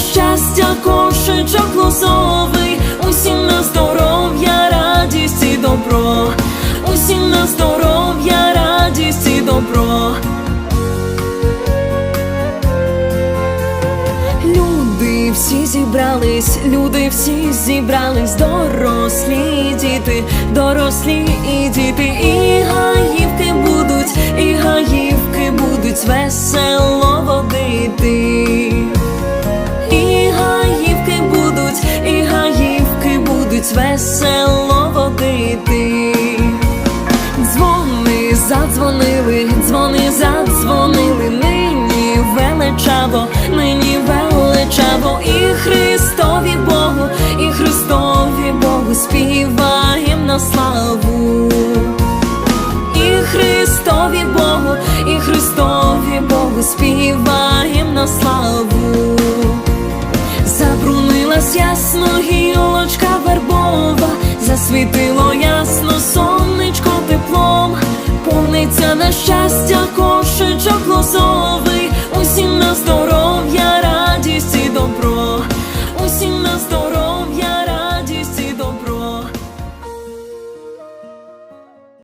щастя кошечок лозовий, усім на здоров'я, радість і добро, усім на здоров'я, радість і добро. Люди всі зібрались, люди всі зібрались, дорослі діти, дорослі і діти, і будуть весело водити. Дзвони задзвонили, дзвони задзвонили, нині величаво, нині величаво, засвітило ясно сонечко теплом, повниться на щастя кошечок лозовий, усім на здоров'я.